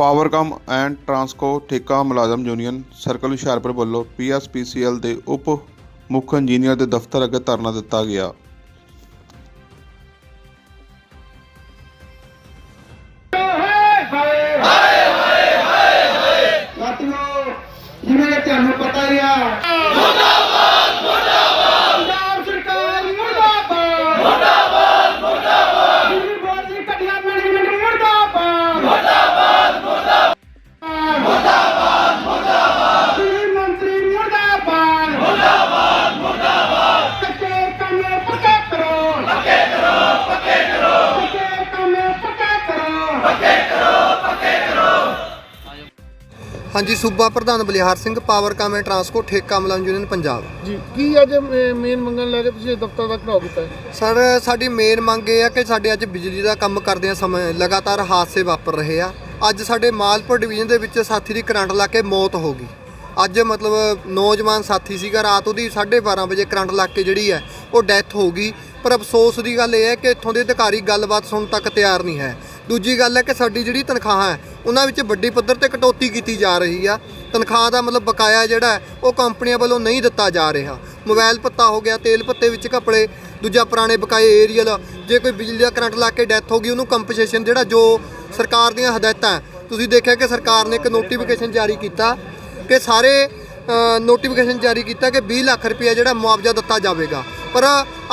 Powercom and Transco ਠੇਕਾ ਮੁਲਾਜ਼ਮ union circle Hoshiarpur ਵੱਲੋਂ ਪੀਐਸਪੀਸੀਐਲ ਦੇ ਉਪ ਮੁੱਖ ਇੰਜੀਨੀਅਰ ਦੇ ਦਫ਼ਤਰ ਅੱਗੇ ਧਰਨਾ ਦਿੱਤਾ ਗਿਆ। ਹਾਂਜੀ ਸੂਬਾ ਪ੍ਰਧਾਨ Balihar Singh Powercom and transport ਠੇਕਾ ਮੁਲਾਜ਼ਮ ਯੂਨੀਅਨ ਪੰਜਾਬ। ਜੀ ਕੀ ਅੱਜ ਮੇਨ ਮੰਗਣ ਲੈ ਕੇ ਤੁਸੀਂ? ਦਫ਼ਤਰ ਦਾ ਘਰਾਓ ਕੀਤਾ ਸਰ ਸਾਡੀ ਮੇਨ ਮੰਗ ਇਹ ਆ ਕਿ ਸਾਡੇ ਅੱਜ ਬਿਜਲੀ ਦਾ ਕੰਮ ਕਰਦਿਆਂ ਸਮੇਂ ਲਗਾਤਾਰ ਹਾਦਸੇ ਵਾਪਰ ਰਹੇ ਆ। ਅੱਜ ਸਾਡੇ ਮਾਲਪੁਰ ਡਿਵੀਜ਼ਨ ਦੇ ਵਿੱਚ ਸਾਥੀ ਦੀ ਕਰੰਟ ਲਾ ਕੇ ਮੌਤ ਹੋ ਗਈ। ਅੱਜ ਮਤਲਬ ਨੌਜਵਾਨ ਸਾਥੀ ਸੀਗਾ ਰਾਤ ਉਹਦੀ 12:30 ਵਜੇ ਕਰੰਟ ਲੱਗ ਕੇ ਜਿਹੜੀ ਹੈ ਉਹ ਡੈਥ ਹੋ ਗਈ। ਪਰ ਅਫਸੋਸ ਦੀ ਗੱਲ ਇਹ ਹੈ ਕਿ ਇੱਥੋਂ ਦੇ ਅਧਿਕਾਰੀ ਗੱਲਬਾਤ ਸੁਣਨ ਤੱਕ ਤਿਆਰ ਨਹੀਂ ਹੈ। ਦੂਜੀ ਗੱਲ ਹੈ ਕਿ ਸਾਡੀ ਜਿਹੜੀ ਤਨਖਾਹ ਹੈ ਉਹਨਾਂ ਵਿੱਚ ਵੱਡੀ ਪੱਧਰ ਤੇ ਕਟੌਤੀ ਕੀਤੀ ਜਾ ਰਹੀ ਆ। ਤਨਖਾਹ ਦਾ ਮਤਲਬ ਬਕਾਇਆ ਜਿਹੜਾ ਉਹ ਕੰਪਨੀਆਂ ਵੱਲੋਂ ਨਹੀਂ ਦਿੱਤਾ ਜਾ ਰਿਹਾ। ਮੋਬਾਈਲ ਪੱਤਾ ਹੋ ਗਿਆ, ਤੇਲ ਪੱਤੇ ਵਿੱਚ ਕੱਪੜੇ, ਦੂਜਾ ਪੁਰਾਣੇ ਬਕਾਏ ਏਰੀਅਲ, ਜੇ ਕੋਈ ਬਿਜਲੀ ਦਾ ਕਰੰਟ ਲਾ ਕੇ ਡੈਥ ਹੋ ਗਈ, ਉਹਨੂੰ ਕੰਪਨਸੇਸ਼ਨ ਜਿਹੜਾ ਜੋ ਸਰਕਾਰ ਦੀਆਂ ਹਦਾਇਤਾਂ ਤੁਸੀਂ ਦੇਖਿਆ ਕਿ ਸਰਕਾਰ ਨੇ ਇੱਕ ਨੋਟੀਫਿਕੇਸ਼ਨ ਜਾਰੀ ਕੀਤਾ ਕਿ ਸਾਰੇ ਨੋਟੀਫਿਕੇਸ਼ਨ ਜਾਰੀ ਕੀਤਾ ਕਿ 20 ਲੱਖ ਰੁਪਏ ਜਿਹੜਾ ਮੁਆਵਜ਼ਾ ਦਿੱਤਾ ਜਾਵੇਗਾ। ਪਰ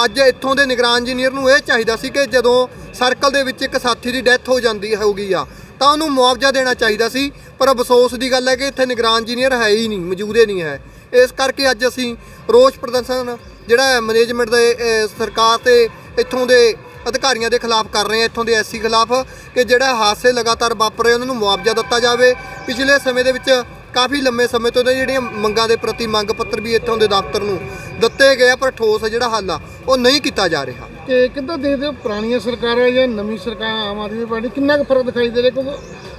ਅੱਜ ਇੱਥੋਂ ਦੇ ਨਿਗਰਾਨ ਇੰਜੀਨੀਅਰ ਨੂੰ ਇਹ ਚਾਹੀਦਾ ਸੀ ਕਿ ਜਦੋਂ ਸਰਕਲ ਦੇ ਵਿੱਚ ਇੱਕ ਸਾਥੀ ਦੀ ਡੈਥ ਹੋ ਜਾਂਦੀ, ਹੋ ਗਈ ਆ ਤਾਂ ਉਹਨੂੰ ਮੁਆਵਜ਼ਾ ਦੇਣਾ ਚਾਹੀਦਾ ਸੀ, ਪਰ ਅਫਸੋਸ ਦੀ ਗੱਲ ਹੈ ਕਿ ਇੱਥੇ ਨਿਗਰਾਨ ਇੰਜੀਨੀਅਰ ਹੈ ਹੀ ਨਹੀਂ, ਮੌਜੂਦੇ ਨਹੀਂ ਹੈ। ਇਸ ਕਰਕੇ ਅੱਜ ਅਸੀਂ ਰੋਸ ਪ੍ਰਦਰਸ਼ਨ ਜਿਹੜਾ ਮੈਨੇਜਮੈਂਟ ਦੇ ਸਰਕਾਰ ਤੇ ਇੱਥੋਂ ਦੇ ਅਧਿਕਾਰੀਆਂ ਦੇ ਖਿਲਾਫ ਕਰ ਰਹੇ ਆ ਇੱਥੋਂ ਦੇ ਐਸਸੀ ਖਿਲਾਫ, ਕਿ ਜਿਹੜਾ ਹਾਦਸੇ ਲਗਾਤਾਰ ਵਾਪਰ ਰਹੇ, ਉਹਨਾਂ ਨੂੰ ਮੁਆਵਜ਼ਾ ਦਿੱਤਾ ਜਾਵੇ। ਪਿਛਲੇ ਸਮੇਂ ਦੇ ਵਿੱਚ ਕਾਫੀ ਲੰਮੇ ਸਮੇਂ ਤੋਂ ਇਹਨਾਂ ਜਿਹੜੀਆਂ ਮੰਗਾਂ ਦੇ ਪ੍ਰਤੀ ਮੰਗ ਪੱਤਰ ਵੀ ਇੱਥੋਂ ਦੇ ਦਫ਼ਤਰ ਨੂੰ ਦਿੱਤੇ ਗਏ ਆ, ਪਰ ਠੋਸ ਜਿਹੜਾ ਹੱਲ ਆ, ਉਹ ਨਹੀਂ ਕੀਤਾ ਜਾ ਰਿਹਾ। ਕਿ ਕਿੱਦਾਂ ਦੇਖਦੇ ਹੋ ਪੁਰਾਣੀਆਂ ਸਰਕਾਰਾਂ ਜਾਂ ਨਵੀਂ ਸਰਕਾਰ ਆਮ ਆਦਮੀ ਪਾਰਟੀ ਕਿੰਨਾ ਕੁ ਫ਼ਰਕ ਦਿਖਾਈ ਦੇ ਰਿਹਾ? ਕਿਉਂਕਿ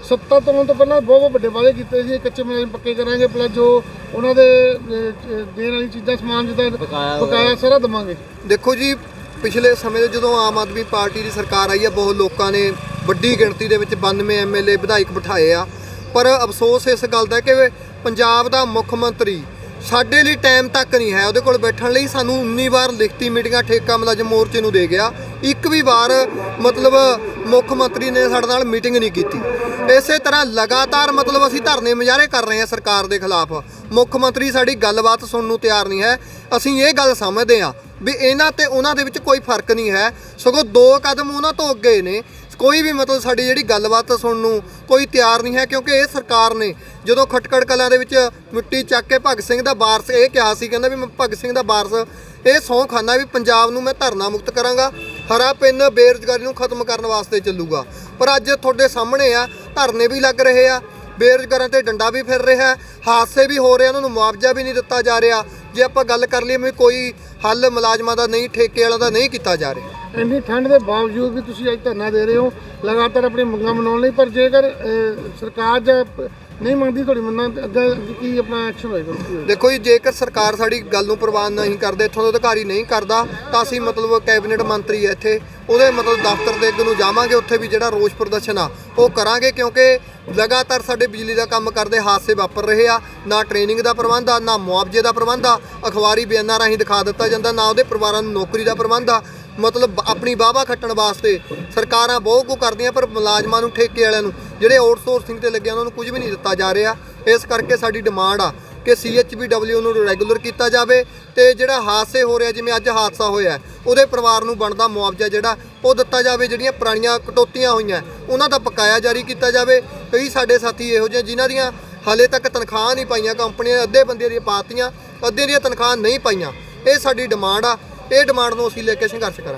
ਸੱਤਾ ਤੋਂ ਆਉਣ ਤੋਂ ਪਹਿਲਾਂ ਬਹੁਤ ਬਹੁਤ ਵੱਡੇ ਵਾਅਦੇ ਕੀਤੇ ਸੀ ਕੱਚੇ ਮੁਲਾਜ਼ਮ ਪੱਕੇ ਕਰਾਂਗੇ ਪਲੱਸ ਜੋ ਉਹਨਾਂ ਦੇ ਅਹ, ਦੇਣ ਵਾਲੀ ਚੀਜ਼ਾਂ ਸਮਾਨ ਜਿੱਦਾਂ ਬਕਾਇਆ ਸਾਰਾ ਦਵਾਂਗੇ। ਦੇਖੋ ਜੀ ਪਿਛਲੇ ਸਮੇਂ ਦੇ ਜਦੋਂ ਆਮ ਆਦਮੀ ਪਾਰਟੀ ਦੀ ਸਰਕਾਰ ਆਈ ਆ ਬਹੁਤ ਲੋਕਾਂ ਨੇ ਵੱਡੀ ਗਿਣਤੀ ਦੇ ਵਿੱਚ 92 ਐਮਐਲਏ ਵਿਧਾਇਕ ਬਿਠਾਏ ਆ। ਪਰ ਅਫਸੋਸ ਇਸ ਗੱਲ ਦਾ ਕਿ ਪੰਜਾਬ ਦਾ ਮੁੱਖ ਮੰਤਰੀ ਸਾਡੇ ਲਈ ਟਾਈਮ ਤੱਕ ਨਹੀਂ ਹੈ। ਉਹਦੇ ਕੋਲ ਬੈਠਣ ਲਈ ਸਾਨੂੰ 19 ਵਾਰ ਲਿਖਤੀ ਮੀਟਿੰਗਾਂ ਠੇਕਾ ਮੁਲਾਜ਼ਮ ਮੋਰਚੇ ਨੂੰ ਦੇ ਗਿਆ। ਇੱਕ ਵੀ ਵਾਰ ਮਤਲਬ ਮੁੱਖ ਮੰਤਰੀ ਨੇ ਸਾਡੇ ਨਾਲ ਮੀਟਿੰਗ ਨਹੀਂ ਕੀਤੀ। ਇਸੇ ਤਰ੍ਹਾਂ ਲਗਾਤਾਰ ਮਤਲਬ ਅਸੀਂ ਧਰਨੇ ਮੁਜ਼ਾਹਰੇ ਕਰ ਰਹੇ ਹਾਂ ਸਰਕਾਰ ਦੇ ਖਿਲਾਫ। ਮੁੱਖ ਮੰਤਰੀ, ਸਾਡੀ ਗੱਲਬਾਤ ਸੁਣਨ ਨੂੰ ਤਿਆਰ ਨਹੀਂ ਹੈ। ਅਸੀਂ ਇਹ ਗੱਲ ਸਮਝਦੇ ਹਾਂ ਵੀ ਇਹਨਾਂ ਤੇ ਉਹਨਾਂ ਦੇ ਵਿੱਚ ਕੋਈ ਫ਼ਰਕ ਨਹੀਂ ਹੈ। ਸਗੋਂ ਦੋ ਕਦਮ ਉਹਨਾਂ ਤੋਂ ਅੱਗੇ ਨੇ। ਕੋਈ ਵੀ ਮਤਲਬ ਸਾਡੀ ਜਿਹੜੀ ਗੱਲਬਾਤ ਸੁਣਨ ਨੂੰ ਕੋਈ ਤਿਆਰ ਨਹੀਂ ਹੈ, ਕਿਉਂਕਿ ਇਹ ਸਰਕਾਰ ਨੇ ਜਦੋਂ ਖਟਕੜ ਕਲਾਂ ਦੇ ਵਿੱਚ ਮਿੱਟੀ ਚੱਕ ਕੇ ਭਗਤ ਸਿੰਘ ਦਾ ਵਾਰਸ ਇਹ ਕਿਹਾ ਸੀ, ਕਹਿੰਦਾ ਵੀ ਮੈਂ ਭਗਤ ਸਿੰਘ ਦਾ ਵਾਰਸ ਇਹ ਸਹੁੰ ਖਾਨਾ ਵੀ ਪੰਜਾਬ ਨੂੰ ਮੈਂ ਧਰਨਾ ਮੁਕਤ ਕਰਾਂਗਾ, ਹਰਾ ਪਿੰਨ ਬੇਰੁਜ਼ਗਾਰੀ ਨੂੰ ਖਤਮ ਕਰਨ ਵਾਸਤੇ ਚੱਲੂਗਾ। ਪਰ ਅੱਜ ਤੁਹਾਡੇ ਸਾਹਮਣੇ ਆ, ਧਰਨੇ ਵੀ ਲੱਗ ਰਹੇ ਆ, ਬੇਰੁਜ਼ਗਾਰਾਂ ਤੇ ਡੰਡਾ ਵੀ ਫਿਰ ਰਿਹਾ, ਹਾਦਸੇ ਵੀ ਹੋ ਰਹੇ ਉਹਨਾਂ ਨੂੰ ਮੁਆਵਜ਼ਾ ਵੀ ਨਹੀਂ ਦਿੱਤਾ ਜਾ ਰਿਹਾ। ਜੇ ਆਪਾਂ ਗੱਲ ਕਰ ਲਈਏ ਵੀ ਕੋਈ ਹੱਲ ਮੁਲਾਜ਼ਮਾਂ ਦਾ ਨਹੀਂ, ਠੇਕੇ ਵਾਲਾ ਦਾ ਨਹੀਂ ਕੀਤਾ ਜਾ ਰਿਹਾ। ਇੰਨੀ ਠੰਡ ਦੇ ਬਾਵਜੂਦ ਵੀ ਤੁਸੀਂ ਅੱਜ ਧਰਨਾ ਦੇ ਰਹੇ ਹੋ, ਲਗਾਤਾਰ ਆਪਣੀ ਮੰਗਾਂ ਮਨਾਉਣ ਲਈ, ਪਰ ਜੇਕਰ ਸਰਕਾਰ ਜਾਂ ਨਹੀਂ ਮੰਨਦੀ ਤੁਹਾਡੀ ਮੰਨਾਂ ਤੇ ਅੱਗੇ ਕੀ ਆਪਣਾ ਐਕਸ਼ਨ ਹੋਏਗਾ ਕੀ ਹੋਏਗਾ? ਦੇਖੋ ਜੀ, ਜੇਕਰ ਸਰਕਾਰ ਸਾਡੀ ਗੱਲ ਨੂੰ ਪ੍ਰਵਾਨ ਨਹੀਂ ਕਰਦੇ, ਇੱਥੋਂ ਦਾ ਅਧਿਕਾਰੀ ਨਹੀਂ ਕਰਦਾ, ਤਾਂ ਅਸੀਂ ਮਤਲਬ ਕੈਬਨਿਟ ਮੰਤਰੀ ਹੈ ਇੱਥੇ, ਉਹਦੇ ਮਤਲਬ ਦਫ਼ਤਰ ਦੇ ਅੱਗੇ ਨੂੰ ਜਾਵਾਂਗੇ, ਉੱਥੇ ਵੀ ਜਿਹੜਾ ਰੋਸ ਪ੍ਰਦਰਸ਼ਨ ਆ, ਉਹ ਕਰਾਂਗੇ, ਕਿਉਂਕਿ ਲਗਾਤਾਰ ਸਾਡੇ ਬਿਜਲੀ ਦਾ ਕੰਮ ਕਰਦੇ ਹਾਦਸੇ ਵਾਪਰ ਰਹੇ ਆ, ਨਾ ਟ੍ਰੇਨਿੰਗ ਦਾ ਪ੍ਰਬੰਧ ਆ, ਨਾ ਮੁਆਵਜ਼ੇ ਦਾ ਪ੍ਰਬੰਧ ਆ, ਅਖਬਾਰੀ ਬਿਆਨਾਂ ਰਾਹੀਂ ਦਿਖਾ ਦਿੱਤਾ ਜਾਂਦਾ, ਨਾ ਉਹਦੇ ਪਰਿਵਾਰਾਂ ਨੂੰ ਨੌਕਰੀ ਦਾ ਪ੍ਰਬੰਧ ਆ ਮਤਲਬ ਆਪਣੀ ਵਾਹਵਾ ਖੱਟਣ ਵਾਸਤੇ ਸਰਕਾਰਾਂ ਬਹੁਤ ਕੁ ਕਰਦੀਆਂ ਪਰ ਮੁਲਾਜ਼ਮਾਂ ਨੂੰ, ਠੇਕੇ ਵਾਲਿਆਂ ਨੂੰ, ਜਿਹੜੇ ਆਊਟਸੋਰਸਿੰਗ ਤੇ ਲੱਗੇ ਉਹਨਾਂ ਨੂੰ ਕੁਝ ਵੀ ਨਹੀਂ ਦਿੱਤਾ ਜਾ ਰਿਹਾ। ਇਸ ਕਰਕੇ ਸਾਡੀ ਡਿਮਾਂਡ ਆ ਕਿ CHBW ਨੂੰ ਰੈਗੂਲਰ ਕੀਤਾ ਜਾਵੇ ਤੇ ਜਿਹੜਾ ਹਾਦਸੇ ਹੋ ਰਿਹਾ, ਜਿਵੇਂ ਅੱਜ ਹਾਦਸਾ ਹੋਇਆ, ਉਹਦੇ ਪਰਿਵਾਰ ਨੂੰ ਬਣਦਾ ਮੁਆਵਜ਼ਾ ਜਿਹੜਾ, ਉਹ ਦਿੱਤਾ ਜਾਵੇ। ਜਿਹੜੀਆਂ ਪੁਰਾਣੀਆਂ ਕਟੌਤੀਆਂ ਹੋਈਆਂ, ਉਹਨਾਂ ਦਾ ਬਕਾਇਆ ਜਾਰੀ ਕੀਤਾ ਜਾਵੇ। ਕਈ ਸਾਡੇ ਸਾਥੀ ਇਹੋ ਜਿਹੇ, ਜਿਨ੍ਹਾਂ ਦੀਆਂ ਹਾਲੇ ਤੱਕ ਤਨਖਾਹ ਨਹੀਂ ਪਾਈਆਂ, ਕੰਪਨੀਆਂ ਅੱਧੇ ਬੰਦੇ ਦੀਆਂ ਪਾਤੀਆਂ ਅੱਧੇ ਦੀਆਂ ਤਨਖਾਹ ਨਹੀਂ ਪਾਈਆਂ। ਇਹ ਸਾਡੀ ਡਿਮਾਂਡ ਆ। ਇਹ ਡਿਮਾਂਡ ਨੂੰ ਅਸੀਂ ਲੈ ਕੇ ਸੰਘਰਸ਼ ਕਰਾਂਗੇ।